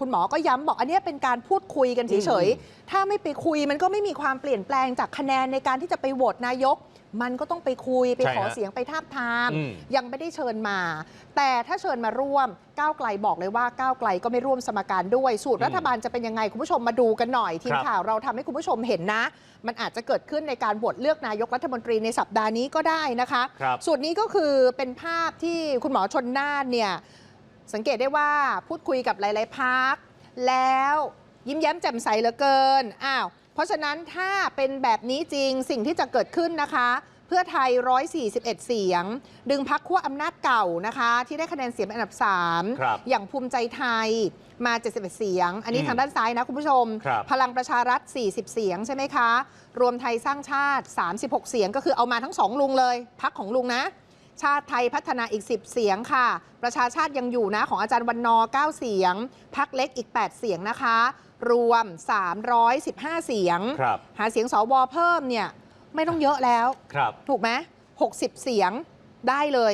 คุณหมอก็ย้ำบอกอันเนี้ยเป็นการพูดคุยกันเฉยๆ ถ้าไม่ไปคุยมันก็ไม่มีความเปลี่ยนแปลงจากคะแนนในการที่จะไปโหวตนายก มันก็ต้องไปคุยไปใช่ขอฮะเสียงไปทาบทามอืมยังไม่ได้เชิญมา แต่ถ้าเชิญมาร่วมก้าวไกลบอกเลยว่าก้าวไกลก็ไม่ร่วมสมการด้วย สูตรรัฐบาลจะเป็นยังไงคุณผู้ชมมาดูกันหน่อยทีมครับข่าวเราทำให้คุณผู้ชมเห็นนะ มันอาจจะเกิดขึ้นในการโหวตเลือกนายกรัฐมนตรีในสัปดาห์นี้ก็ได้นะคะครับสูตรนี้ก็คือเป็นภาพที่คุณหมอชนน่านเนี่ย สังเกตได้ว่าพูดคุยกับหลาย ๆพักแล้วยิ้มแย้มแจ่มใสเหลือเกินอ้าวเพราะฉะนั้นถ้าเป็นแบบนี้จริงสิ่งที่จะเกิดขึ้นนะคะ เพื่อไทย 141 เสียง ดึงพักขั้วอำนาจเก่านะคะ ที่ได้คะแนนเสียงเป็นอันดับครับ3อย่างภูมิใจไทยมา 71 เสียง อันนี้อืมทางด้านซ้ายนะคุณผู้ชมครับพลังประชารัฐ 40 เสียงใช่ไหมคะ รวมไทยสร้างชาติ 36 เสียงก็คือเอามาทั้งสองลุงเลย พักของลุงนะ ชาติไทยพัฒนาอีก 10 เสียงค่ะ ประชาชาติยังอยู่นะของอาจารย์วันนอร์9เสียง พักเล็กอีก 8 เสียงนะคะ รวม 315 เสียง ครับ หาเสียงสวเพิ่มเนี่ยไม่ต้องเยอะแล้ว ครับ ถูกไหม60 เสียงได้เลย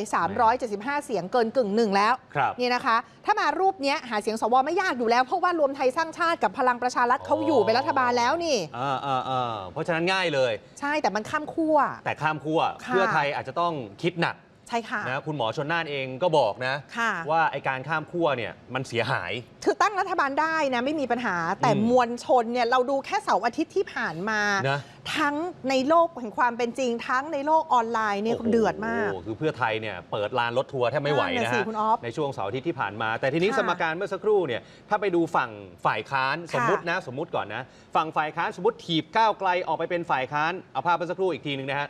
375 เสียงเกินกึ่งหนึ่งแล้ว ครับ นี่นะคะ ถ้ามารูปเนี้ยหาเสียงสวไม่ยากอยู่แล้ว เพราะว่ารวมไทยสร้างชาติกับพลังประชารัฐเขาอยู่เป็นรัฐบาลแล้วนี่ อ่าอ่าอ่าเพราะฉะนั้นง่ายเลย ใช่แต่มันข้ามขั้ว แต่ข้ามขั้ว ค่ะ เพื่อไทยอาจจะต้องคิดหนัก ใช่ค่ะนะคุณหมอชนน่านเองก็บอกนะค่ะว่าไอการข้ามขั้วเนี่ยมันเสียหาย คือตั้งรัฐบาลได้นะไม่มีปัญหาแต่อืมมวลชนเนี่ยเราดูแค่เสาร์อาทิตย์ที่ผ่านมานะทั้งในโลกแห่งความเป็นจริง ทั้งในโลกออนไลน์เนี่ยโโหเดือดมาก คือเพื่อไทยเนี่ยเปิดลานรถทัวร์แทบไม่ไหวนั่นนะน่ะสิฮะคุณอ๊อฟในช่วงเสาร์อาทิตย์ที่ผ่านมา แต่ทีนี้ค่ะสมการเมื่อสักครู่เนี่ยถ้าไปดูฝั่งฝ่ายค้านสมมตินะสมมติก่อนนะ ฝั่งฝ่ายค้านสมมติถีบก้าวไกลออกไปเป็นฝ่ายค้านเอาภาพเมื่อสักครู่อีกทีหนึ่งนะฮะ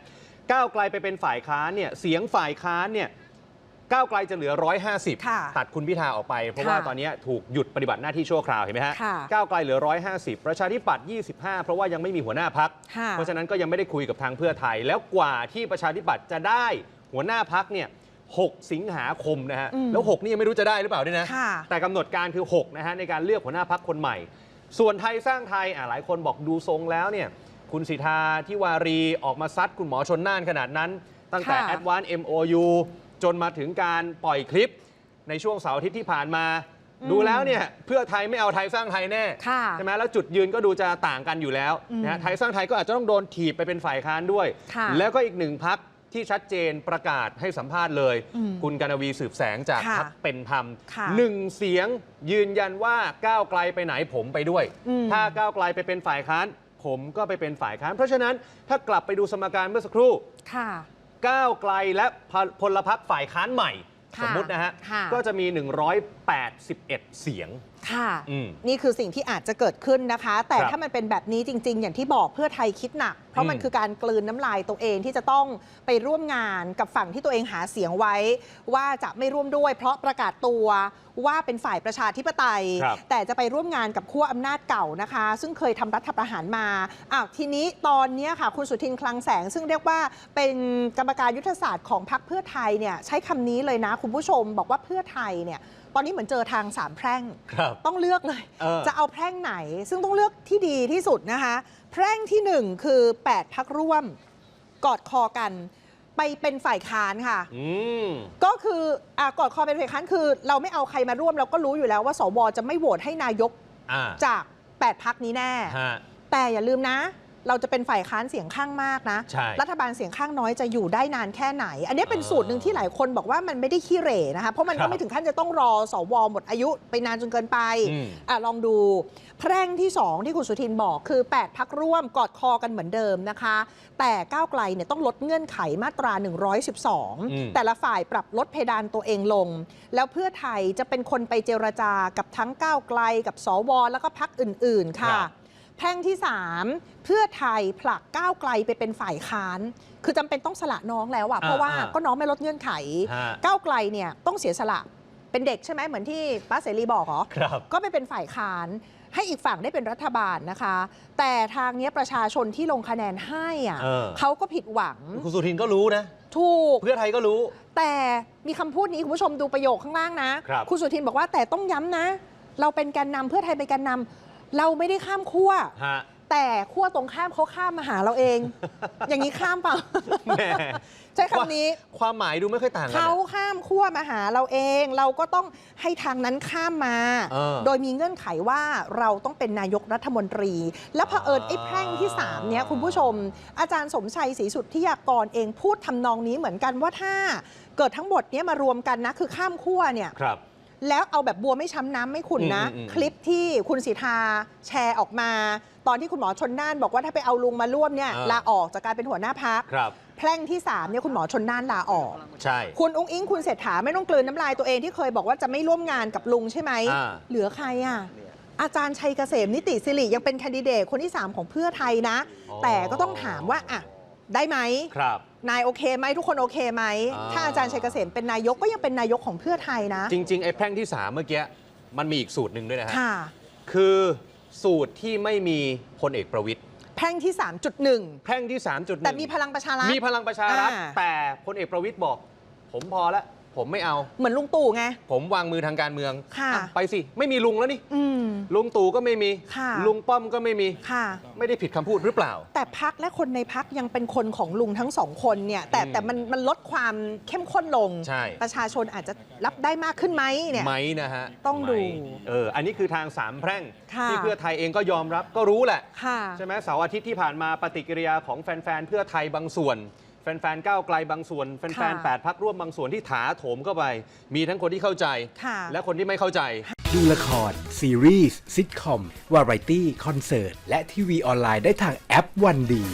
ก้าวไกลไปเป็นฝ่ายค้านเนี่ยเสียงฝ่ายค้านเนี่ยก้าวไกลจะเหลือ 150ค่ะตัดคุณพิธาออกไป เพราะค่ะว่าตอนนี้ถูกหยุดปฏิบัติหน้าที่ชั่วคราวเห็นไหมฮะค่ะก้าวไกลเหลือ 150 ประชาธิปัตย์ 25 เพราะว่ายังไม่มีหัวหน้าพักค่ะเพราะฉะนั้นก็ยังไม่ได้คุยกับทางเพื่อไทย แล้วกว่าที่ประชาธิปัตย์จะได้หัวหน้าพักเนี่ย6 สิงหาคมนะฮะอืมแล้ว 6 นี่ยังไม่รู้จะได้หรือเปล่าด้วยนะค่ะแต่กำหนดการคือ 6 นะฮะ ในการเลือกหัวหน้าพักคนใหม่ ส่วนไทยสร้างไทยอะหลายคนบอกดูทรงแล้วเนี่ย คุณสิทธาทิวารีออกมาซัดคุณหมอชนน่านขนาดนั้น ตั้งแต่ค่ะแอดวาน MOU จนมาถึงการปล่อยคลิปในช่วงเสาร์อาทิตย์ที่ผ่านมา ดูแล้วเนี่ยเพื่อไทยไม่เอาไทยสร้างไทยแน่ค่ะใช่ไหมแล้วจุดยืนก็ดูจะต่างกันอยู่แล้วอืมนะฮะไทยสร้างไทยก็อาจจะต้องโดนถีบไปเป็นฝ่ายค้านด้วยค่ะแล้วก็อีกหนึ่งพักที่ชัดเจนประกาศให้สัมภาษณ์เลยอืมคุณกนวีสืบแสงจากค่ะพักเป็นธรรมค่ะหนึ่งเสียงยืนยันว่าก้าวไกลไปไหนผมไปด้วยอืมถ้าก้าวไกลไปเป็นฝ่ายค้าน ผมก็ไปเป็นฝ่ายค้าน เพราะฉะนั้นถ้ากลับไปดูสมการเมื่อสักครู่ ค่ะ ก้าวไกลและพลพลพรรคฝ่ายค้านใหม่ ค่ะสมมุตินะฮะ ค่ะ ก็จะมี 181 เสียง ค่ะอืมนี่คือสิ่งที่อาจจะเกิดขึ้นนะคะ แต่ครับถ้ามันเป็นแบบนี้จริง ๆ อย่างที่บอกเพื่อไทยคิดหนัก เพราะมันอืมคือการกลืนน้ำลายตัวเองที่จะต้องไปร่วมงานกับฝั่งที่ตัวเองหาเสียงไว้ ว่าจะไม่ร่วมด้วย เพราะประกาศตัวว่าเป็นฝ่ายประชาธิปไตยครับแต่จะไปร่วมงานกับขั้วอำนาจเก่านะคะ ซึ่งเคยทำรัฐประหารมาอ้าวทีนี้ตอนเนี้ยค่ะ คุณสุทินคลังแสง ซึ่งเรียกว่าเป็นกรรมการยุทธศาสตร์ของพรรคเพื่อไทยเนี่ยใช้คำนี้เลยนะ คุณผู้ชมบอกว่าเพื่อไทยเนี่ย ตอนนี้เหมือนเจอทางสามแพร่ง ครับ ต้องเลือกเลย เออ จะเอาแพร่งไหน ซึ่งต้องเลือกที่ดีที่สุดนะคะ แพร่งที่ 1 คือ 8 พักร่วม กอดคอกัน ไปเป็นฝ่ายค้านค่ะ อืม ก็คืออะกอดคอเป็นฝ่ายค้านคือ เราไม่เอาใครมาร่วมเราก็รู้อยู่แล้วว่าสวจะไม่โหวตให้นายกอ่าจาก 8 พักนี้แน่ ฮะ แต่อย่าลืมนะ เราจะเป็นฝ่ายค้านเสียงข้างมากนะ ใช่รัฐบาลเสียงข้างน้อยจะอยู่ได้นานแค่ไหน อันนี้เป็นเออสูตรหนึ่งที่หลายคนบอกว่ามันไม่ได้ขี้เหร่นะคะ เพราะมันครัก็บไม่ถึงขั้นจะต้องรอสวหมดอายุไปนานจนเกินไปอืมอะลองดูแพร่งที่ 2 ที่คุณสุทินบอกคือ 8 พักร่วมกอดคอกันเหมือนเดิมนะคะ แต่ก้าวไกลเนี่ยต้องลดเงื่อนไขมาตรา อืม 112 แต่ละฝ่ายปรับลดเพดานตัวเองลง แล้วเพื่อไทยจะเป็นคนไปเจรจากับทั้งก้าวไกลกับสวแล้วก็พักอื่นๆ ค่ะ ครับ แพร่งที่ 3 เพื่อไทยผลักก้าวไกลไปเป็นฝ่ายค้าน คือจำเป็นต้องสละน้องแล้วอะเพราะว่าอ่าก็น้องไม่ลดเงื่อนไขฮะก้าวไกลเนี่ยต้องเสียสละเป็นเด็กใช่ไหมเหมือนที่ป้าเสรีบอกเหรอครับก็ไปเป็นฝ่ายค้านให้อีกฝั่งได้เป็นรัฐบาลนะคะ แต่ทางเนี้ยประชาชนที่ลงคะแนนให้อะเออเขาก็ผิดหวัง คุณสุทินก็รู้นะ ถูก เพื่อไทยก็รู้ แต่มีคำพูดนี้คุณผู้ชมดูประโยคข้างล่างนะครับณสุทินบอกว่าแต่ต้องย้ำนะ เราเป็นแกนนำเพื่อไทยเป็นแกนนำ เราไม่ได้ข้ามขั้วฮะ แต่ขั้วตรงข้ามเขาข้ามมาหาเราเอง อย่างนี้ข้ามเปล่า แหมใช้คำนี้ความหมายดูไม่ค่อยต่างกันเขาอะ ข้ามขั้วมาหาเราเอง เราก็ต้องให้ทางนั้นข้ามมา เออโดยมีเงื่อนไขว่าเราต้องเป็นนายกรัฐมนตรี แล้วเผอิญอ่าไอ้แพร่งที่3เนี้ยคุณผู้ชม อาจารย์สมชัยศรีสุทธิยากรเองพูดทำนองนี้เหมือนกันว่าถ้า เกิดทั้งหมดเนี้ยมารวมกันนะคือข้ามขั้วเนี่ย ครับ แล้วเอาแบบบัวไม่ช้ำน้ำไม่ขุ่นนะอืมอืมอืมคลิปที่คุณสิทธาแชร์ออกมา ตอนที่คุณหมอชนน่านบอกว่าถ้าไปเอาลุงมาร่วมเนี่ยอ่า ลาออกจากการเป็นหัวหน้าพักครับ แพร่งที่3เนี่ยคุณหมอชนน่านลาออก ใช่ คุณอุ้งอิงคุณเศรษฐาไม่ต้องกลืนน้ำลายตัวเองที่เคยบอกว่าจะไม่ร่วมงานกับลุงใช่ไหม อ่า เหลือใครอะ อาจารย์ชัยเกษมนิติสิริยังเป็นแคนดิเดตคนที่ 3 ของเพื่อไทยนะอ๋อแต่ก็ต้องถามว่าอะได้ไหม ครับ นายโอเคไหมทุกคนโอเคไหมอ่า ถ้าอาจารย์ชัยเกษมเป็นนายกก็ยังเป็นนายกของเพื่อไทยนะจริง ๆ ไอ้แพร่งที่ 3 เมื่อกี้มันมีอีกสูตรหนึ่งด้วยนะฮะ ค่ะ คือสูตรที่ไม่มีพลเอกประวิตยแพร่งที่ 3.1 แพร่งที่ 3.1 แต่มีพลังประชารัฐมีพลังประชารัฐอ่า แต่พลเอกประวิตยบอก ผมพอแล้ว ผมไม่เอา เหมือนลุงตู่ไง ผมวางมือทางการเมืองค่ะอ่ไปสิ ไม่มีลุงแล้วนี่ อืม ลุงตู่ก็ไม่มี ค่ะ ลุงป้อมก็ไม่มี ค่ะ ไม่ได้ผิดคำพูดหรือเปล่า แต่พักและคนในพักยังเป็นคนของลุงทั้งสองคนเนี่ย แต่อืมแต่มันมันลดความเข้มข้นลง ใช่ ประชาชนอาจจะรับได้มากขึ้นไหมเนี่ย ไหมนะฮะต้องดูไหมเออ อันนี้คือทางสามแพร่ง ค่ะ ที่เพื่อไทยเองก็ยอมรับก็รู้แหละ ค่ะ ใช่ไหมเสาร์อาทิตย์ที่ผ่านมาปฏิกิริยาของแฟน ๆ เพื่อไทยบางส่วนแฟนๆก้าวไกลบางส่วนแฟนค่ะๆแปดพักร่วมบางส่วนที่ถาโถมเข้าไป มีทั้งคนที่เข้าใจค่ะและคนที่ไม่เข้าใจ ดูละคร ซีรีส์ซิทคอม วาไรตี้ คอนเสิร์ต และทีวีออนไลน์ได้ทางแอปวันดี